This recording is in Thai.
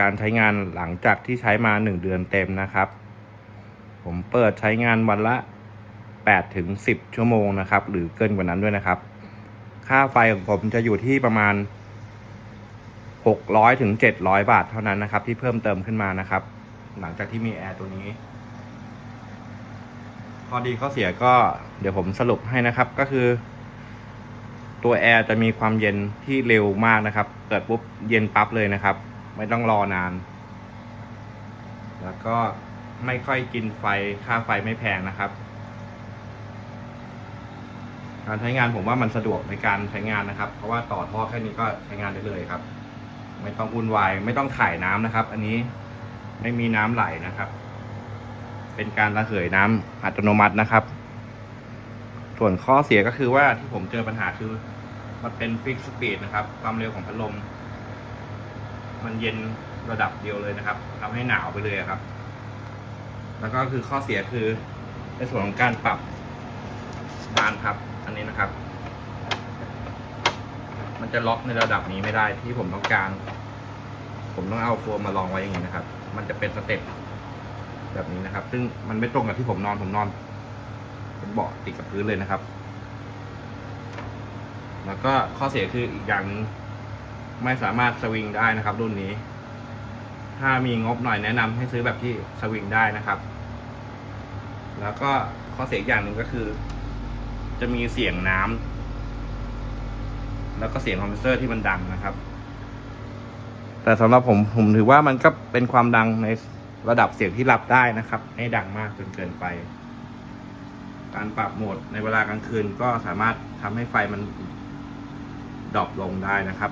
การใช้งานหลังจากที่ใช้มา 1 เดือนเต็มนะครับ ผมเปิดใช้งานวันละ 8 ถึง 10 ชั่วโมงนะครับ หรือเกินกว่านั้นด้วยนะครับ ค่าไฟของผมจะอยู่ที่ประมาณ 600 ถึง 700 บาทเท่านั้นนะครับ ที่เพิ่มเติมขึ้นมานะครับ หลังจากที่มีแอร์ตัวนี้ข้อดีข้อเสียก็เดี๋ยวผมสรุปให้นะครับก็คือ ตัวแอร์จะมีความเย็นที่เร็วมากนะครับเปิดปุ๊บเย็นปั๊บเลยนะครับ ไม่ต้องรอนาน แล้วก็ไม่ค่อยกินไฟค่าไฟไม่แพงนะครับ การใช้งานผมว่ามันสะดวกในการใช้งานนะครับ เพราะว่าต่อท่อแค่นี้ก็ใช้งานได้เลยครับ ไม่ต้องวุ่นวายไม่ต้องถ่ายน้ำนะครับ อันนี้ไม่มีน้ำไหลนะครับ เป็นการระเหยน้ำอัตโนมัตินะครับ ส่วนข้อเสียก็คือว่าที่ผมเจอปัญหาคือ มันเป็นฟิกสปีดนะครับ ความเร็วของพัดลม มันเย็นระดับเดียวเลยนะครับทำให้หนาวไปเลยครับ แล้วก็คือข้อเสียคือในส่วนของการปรับบานครับอันนี้นะครับ มันจะล็อกในระดับนี้ไม่ได้ที่ผมต้องการ ผมต้องเอาโฟมมาลองไว้อย่างนี้นะครับ มันจะเป็นสเต็ปแบบนี้นะครับ ซึ่งมันไม่ตรงกับที่ผมนอนผมนอนเป็นเบาะติดกับพื้นเลยนะครับ แล้วก็ข้อเสียคืออีกอย่างนึง ไม่สามารถสวิงได้นะครับ รุ่นนี้ ถ้ามีงบหน่อยแนะนำให้ซื้อแบบที่สวิงได้นะครับ แล้วก็ข้อเสียอีกอย่างหนึ่งก็คือ จะมีเสียงน้ำแล้วก็เสียงคอมเพรสเซอร์ที่มันดังนะครับ แต่สำหรับผมผมถือว่ามันก็เป็นความดังในระดับเสียงที่รับได้นะครับไม่ดังมากจนเกินไป การปรับโหมดในเวลากลางคืนก็สามารถทำให้ไฟมันดรอปลงได้นะครับ